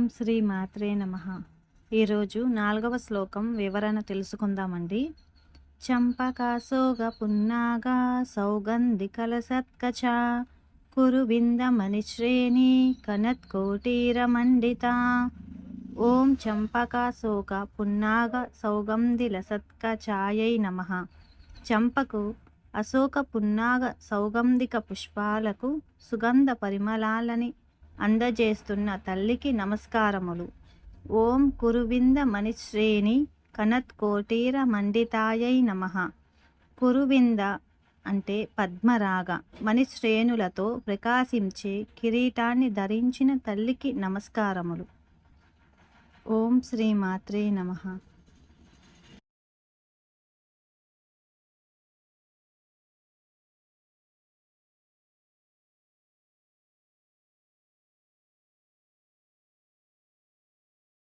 ఓం శ్రీ మాత్రే నమ. ఈరోజు నాలుగవ శ్లోకం వివరణ తెలుసుకుందామండి. చంపకాసోగ పున్నాగ సౌగంధికల సత్కచ కురువింద మణిశ్రేణి కనత్కోటీరమండిత ఓం చంపకాశోక పున్నాగ సౌగంధిల సత్కచాయై నమ. చంపకు అశోక పున్నాగ సౌగంధిక పుష్పాలకు సుగంధ పరిమళాలని అందజేస్తున్న తల్లికి నమస్కారములు. ఓం కురువింద మణిశ్రేణి కనత్ కోటీర మండితాయై నమ. కురువింద అంటే పద్మరాగ. మణిశ్రేణులతో ప్రకాశించే కిరీటాన్ని ధరించిన తల్లికి నమస్కారములు. ఓం శ్రీ మాత్రే నమః.